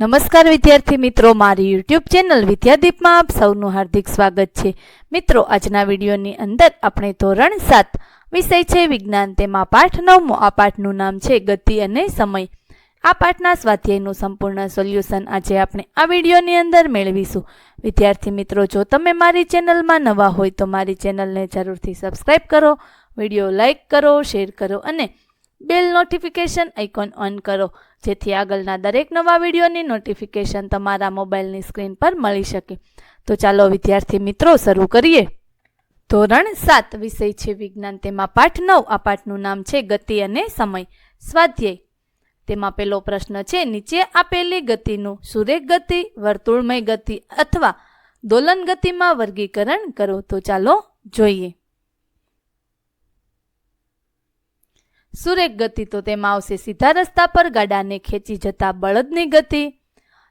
નમસ્કાર વિદ્યાર્થી મિત્રો, મારી યુટ્યુબ ચેનલ વિદ્યાદીપમાં આપ સૌનું હાર્દિક સ્વાગત છે. મિત્રો, આજના વિડીયોની અંદર આપણે ધોરણ સાત વિષય છે, વિજ્ઞાન. તેમાં પાઠ નવમો, આ પાઠનું નામ છે, ગતિ અને સમય. આ પાઠના સ્વાધ્યાયનું સંપૂર્ણ સોલ્યુશન આજે આપણે આ વિડીયોની અંદર મેળવીશું. વિદ્યાર્થી મિત્રો, જો તમે મારી ચેનલમાં નવા હોય તો મારી ચેનલને જરૂરથી સબસ્ક્રાઈબ કરો, વીડિયો લાઇક કરો, શેર કરો અને બેલ નોટિફિકેશન આઇકોન ઓન કરો. જેથી આગળના દરેક નવા વિડીયોની નોટિફિકેશન તમારા મોબાઈલની સ્ક્રીન પર મળી શકે. તો ચાલો, વિદ્યાર્થી મિત્રો, શરૂ કરીએ. ધોરણ સાત, વિષય છે વિજ્ઞાન. તેમાં પાઠ નવ. આ પાઠનું નામ છે ગતિ અને સમય. સ્વાધ્યાય. તેમાં પેલો પ્રશ્ન છે, નીચે આપેલી ગતિનું સુરેખ ગતિ વર્તુળમય ગતિ અથવા દોલન ગતિમાં વર્ગીકરણ કરો. તો ચાલો, જોઈએ. સુરેખ ગતિ તો તેમાં આવશે. સીધા રસ્તા પર ગાડાને ખેંચી જતા બળદની ગતિ,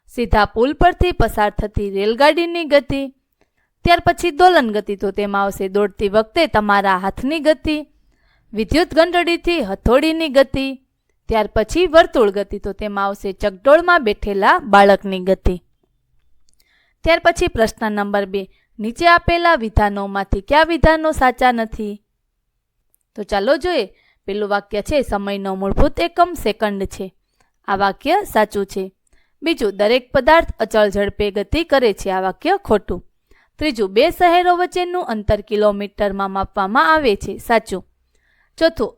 સીધા પુલ પરથી પસાર થતી રેલગાડીની ગતિ, ત્યાર પછી દોલન ગતિ તો તેમાં આવશે. દોડતી વખતે તમારા હાથની ગતિ, વિદ્યુત ઘંટડીથી હથોડીની ગતિ, ત્યાર પછી વર્તુળ ગતિ તો તેમાં આવશે. ચકડોળમાં બેઠેલા બાળકની ગતિ. ત્યાર પછી પ્રશ્ન નંબર બે, નીચે આપેલા વિધાનોમાંથી કયા વિધાનો સાચા નથી? તો ચાલો જોઈએ. પેલું વાક્ય છે, સમયનો મૂળભૂત એકમ સેકન્ડ છે. આ વાક્ય સાચું છે. બીજું, દરેક પદાર્થ અચળ ઝડપે ગતિ કરે છે. આ વાક્ય ખોટું. ત્રીજું, બે શહેરો વચ્ચેનું અંતર કિલોમીટરમાં માપવામાં આવે છે. સાચું. ચોથું,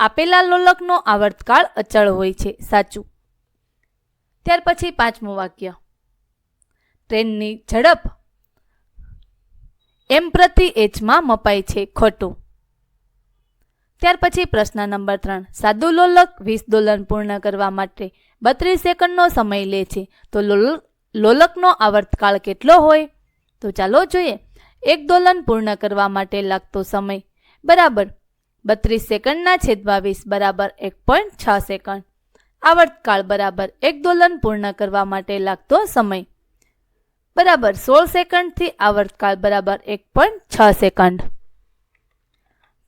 આપેલા લોલકનો આવર્તકાળ અચળ હોય છે. સાચું. ત્યાર પછી પાંચમું વાક્ય. ટ્રેનની ઝડપ એમ પ્રતિ એચમાં મપાય છે. ખોટું. ત્યાર પછી પ્રશ્ન નંબર ત્રણ. સાદું લોલક વીસ દોલન પૂર્ણ કરવા માટે બત્રીસ સેકન્ડનો સમય લે છે. તો લોલ- લોલકનો આવર્તકાળ કેટલો હોય? તો ચાલો જોઈએ. એક દોલન પૂર્ણ કરવા માટે લાગતો સમય. બરાબર. બત્રીસ સેકન્ડના છેદમાં વીસ બરાબર એક પોઈન્ટ છ સેકન્ડ. આવર્તકાળ બરાબર એક દોલન પૂર્ણ કરવા માટે લાગતો સમય. બરાબર, સોળ સેકન્ડથી આવર્તકાળ બરાબર એક પોઈન્ટ છ સેકન્ડ.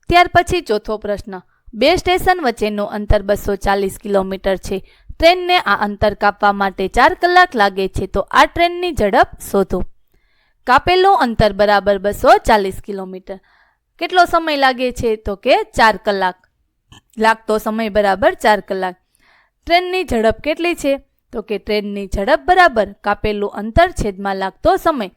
ત્યાર પછી ચોથો પ્રશ્ન. બે સ્ટેશન વચ્ચેનું અંતર બસો ચાલીસ કિલોમીટર છે. ટ્રેનને આ અંતર કાપવા માટે ચાર કલાક લાગે છે, તો આ ટ્રેનની ઝડપ શોધો. કાપેલું અંતર બરાબર બસો ચાલીસ કિલોમીટર. કેટલો સમય લાગે છે, તો કે ચાર કલાક. લાગતો સમય બરાબર ચાર કલાક. ટ્રેનની ઝડપ કેટલી છે, તો કે ટ્રેનની ઝડપ બરાબર કાપેલું અંતર છેદમાં લાગતો સમય.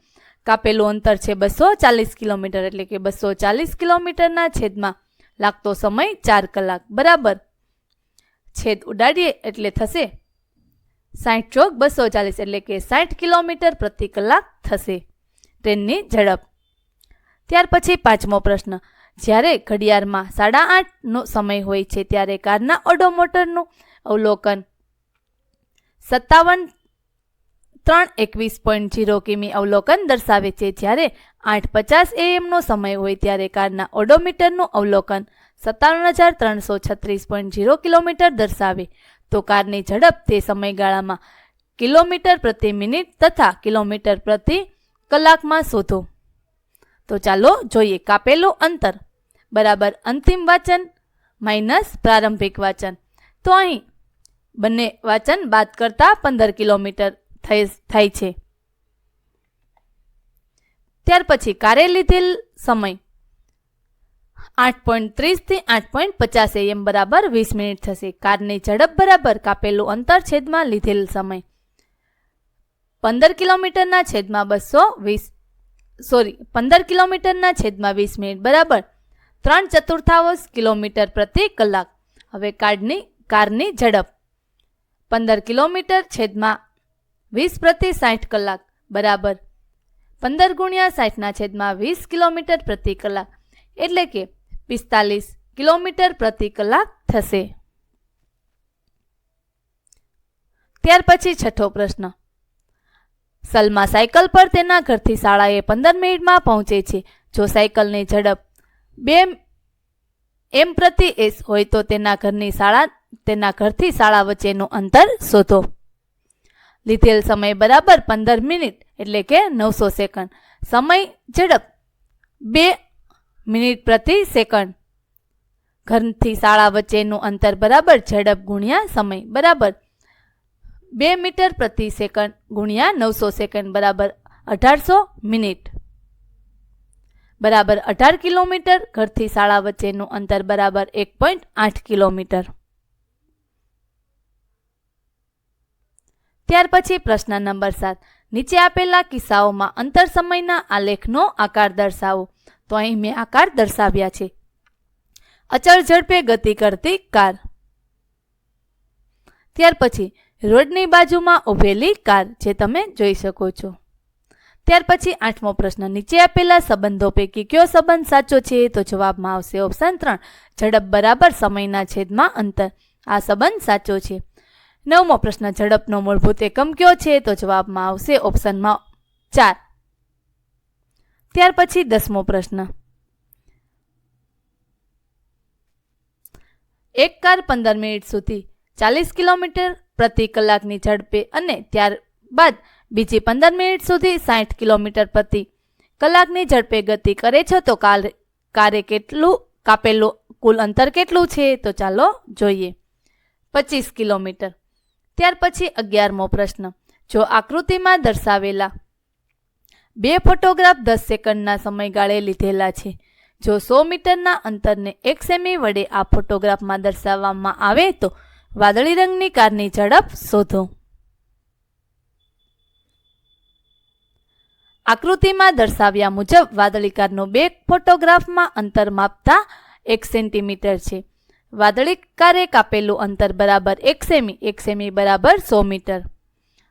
કાપેલું અંતર છે બસો ચાલીસ કિલોમીટર એટલે કે બસો ચાલીસ કિલોમીટરના છેદમાં લાગતો સમય ચાર કલાક. બરાબર? છેદ ઉડાડીએ એટલે થશે સાઠ ચોક બસો ચાલીસ એટલે કે સાઠ કિલોમીટર પ્રતિ કલાક થશે ટ્રેનની ઝડપ. ત્યાર પછી પાંચમો પ્રશ્ન. જ્યારે ઘડિયાળમાં સાડા આઠનો સમય હોય છે, ત્યારે કારના ઓડોમોટરનું અવલોકન સત્તાવન ત્રણ એકવીસ પોઈન્ટ જીરો કિમી અવલોકન દર્શાવે છે. જ્યારે આઠ પચાસ એએમનો સમય હોય ત્યારે કારના ઓડોમીટરનું અવલોકન સત્તાવન હજાર ત્રણસો છત્રીસ પોઈન્ટ જીરો કિલોમીટર દર્શાવે. તો કારની ઝડપ તે સમયગાળામાં કિલોમીટર પ્રતિ મિનિટ તથા કિલોમીટર પ્રતિ કલાકમાં શોધો. તો ચાલો જોઈએ કાપેલું અંતર. બરાબર અંતિમ વાંચન માઇનસ પ્રારંભિક વાંચન. તો અહીં બંને વાંચન બાદ કરતાં પંદર કિલોમીટર થાય છે. ત્યાર પછી કારે લીધેલ સમય. આઠ પોઈન્ટ ત્રીસથી આઠ પોઈન્ટ પચાસ એમ બરાબર વીસ મિનિટ થશે. કારની ઝડપ બરાબર કાપેલું અંતર છેદમાં લીધેલ સમય. પંદર કિલોમીટરના છેદમાં બસો વીસ, સોરી, પંદર કિલોમીટરના છેદમાં વીસ મિનિટ બરાબર ત્રણ ચતુર્થાંશ કિલોમીટર પ્રતિ કલાક. હવે કારની કારની ઝડપ. પંદર કિલોમીટર છેદમાં વીસ પ્રતિ સાઠ કલાક, બરાબર. પંદર ગુણ્યા સાઠના છેદમાં વીસ કિલોમીટર પ્રતિ કલાક, એટલે કે પિસ્તાલીસ કિલોમીટર પ્રતિ કલાક થશે. ત્યાર પછી છઠ્ઠો પ્રશ્ન. સલમા સાયકલ પર તેના ઘરથી શાળાએ પંદર મિનિટમાં પહોંચે છે. જો સાયકલની ઝડપ બે એમ પ્રતિ એસ હોય તો તેના ઘરની શાળા, તેના ઘરથી શાળા વચ્ચેનું અંતર શોધો. લીધેલ સમય બરાબર પંદર મિનિટ, એટલે કે નવસો સેકન્ડ. સમય ઝડપ બે મિનિટ પ્રતિ સેકન્ડ. ઘરથી શાળા વચ્ચેનું અંતર બરાબર ઝડપ ગુણ્યા સમય, બરાબર. બે મીટર પ્રતિ સેકન્ડ ગુણ્યા નવસો સેકન્ડ, બરાબર અઢારસો મિનિટ. બરાબર અઢાર કિલોમીટર, ઘરથી શાળા વચ્ચેનું અંતર બરાબર એક પોઈન્ટ આઠ કિલોમીટર. ત્યાર પછી પ્રશ્ન નંબર સાત. નીચે આપેલા કિસ્સાઓમાં અંતર સમયના આલેખનો આકાર દર્શાવો. તો અહીં મેં આકાર દર્શાવ્યા છે. અચળ ઝડપે ગતિ કરતી કાર. ત્યાર પછી, રોડની બાજુમાં ઊભેલી કાર જે તમે જોઈ શકો છો. ત્યાર પછી આઠમો પ્રશ્ન. નીચે આપેલા સંબંધો પૈકી કયો સંબંધ સાચો છે? તો જવાબમાં આવશે ઓપ્શન ત્રણ. ઝડપ બરાબર સમયના છેદમાં અંતર. આ સંબંધ સાચો છે. નવમો પ્રશ્ન, ઝડપનો મૂળભૂત એકમ કયો છે? તો જવાબમાં આવશે ઓપ્શનમાં ચાર. ત્યાર પછી દસમો પ્રશ્ન. એક કાર પંદર મિનિટ સુધી ચાલીસ કિલોમીટર પ્રતિ કલાકની ઝડપે અને ત્યારબાદ બીજી પંદર મિનિટ સુધી સાઠ કિલોમીટર પ્રતિ કલાકની ઝડપે ગતિ કરે છે, તો કાર, કારે કેટલું કાપેલું, કુલ અંતર કેટલું છે? તો ચાલો જોઈએ. પચીસ કિલોમીટર. ત્યાર પછી અગિયારમો પ્રશ્ન. જો આકૃતિમાં દર્શાવેલા બે ફોટોગ્રાફ દસ સેકન્ડના સમયગાળે લીધેલા છે, જો સો મીટરના અંતરને એક સેમી વડે આ ફોટોગ્રાફમાં દર્શાવવામાં આવે તો વાદળી રંગની કારની ઝડપ શોધો. આકૃતિમાં દર્શાવ્યા મુજબ વાદળી કારનો બે ફોટોગ્રાફમાં અંતર માપતા એક સેન્ટીમીટર છે. વાદળી કારે કાપેલું અંતર બરાબર એક સેમી એક સેમી બરાબર સો મીટર.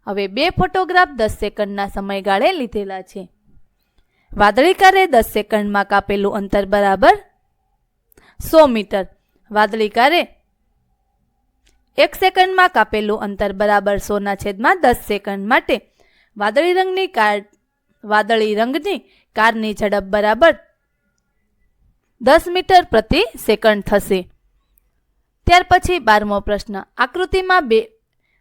હવે બે ફોટોગ્રાફ દસ સેકન્ડના સમયગાળે લીધેલા છે. વાદળી કારે દસ સેકન્ડમાં કાપેલું અંતર બરાબર સો મીટર. વાદળી કારે એક સેકન્ડમાં કાપેલું અંતર બરાબર સોના છેદમાં દસ સેકન્ડ માટે. વાદળી રંગની કાર, વાદળી રંગની કારની ઝડપ બરાબર દસ મીટર પ્રતિ સેકન્ડ થશે. ત્યાર પછી બારમો પ્રશ્ન. આકૃતિમાં બે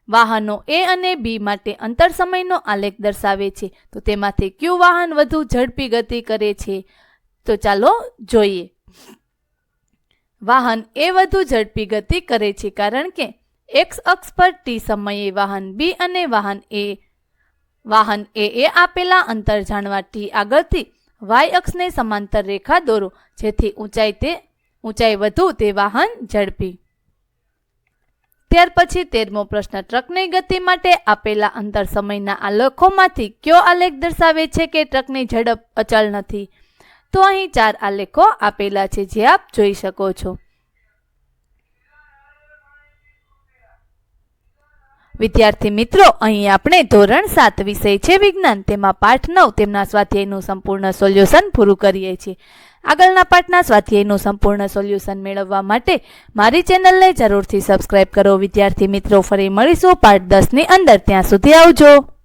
વાહનો એ અને બી માટે અંતર સમયનો આલેખ દર્શાવે છે. તો તેમાંથી કયું વાહન વધુ ઝડપી ગતિ કરે છે? તો ચાલો જોઈએ. વાહન એ વધુ ઝડપી ગતિ કરે છે કારણ કે એક્સ અક્ષ પર ટી સમયે વાહન બી અને વાહન એ વાહન એ એ આપેલા અંતર જાણવા ટી આગળથી વાય અક્ષને સમાંતર રેખા દોરો, જેથી ઊંચાઈ તે ઊંચાઈ વધુ તે વાહન ઝડપી. ત્યાર પછી તેરમો પ્રશ્ન, ટ્રકની ગતિ માટે આપેલા અંતર સમયના આલેખોમાંથી કયો આલેખ દર્શાવે છે કે ટ્રકની ઝડપ અચલ નથી? તો અહીં ચાર આલેખો આપેલા છે જે આપ જોઈ શકો છો. વિદ્યાર્થી મિત્રો, અહીં આપણે ધોરણ સાત વિષય છે વિજ્ઞાન. તેમાં પાઠ નવ, તેમના સ્વાધ્યાયનું સંપૂર્ણ સોલ્યુશન પૂરું કરીએ છીએ. આગળના પાઠના સ્વાધ્યાયનું સંપૂર્ણ સોલ્યુશન મેળવવા માટે મારી ચેનલને જરૂરથી સબસ્ક્રાઇબ કરો. વિદ્યાર્થી મિત્રો, ફરી મળીશું પાઠ દસની અંદર. ત્યાં સુધી આવજો.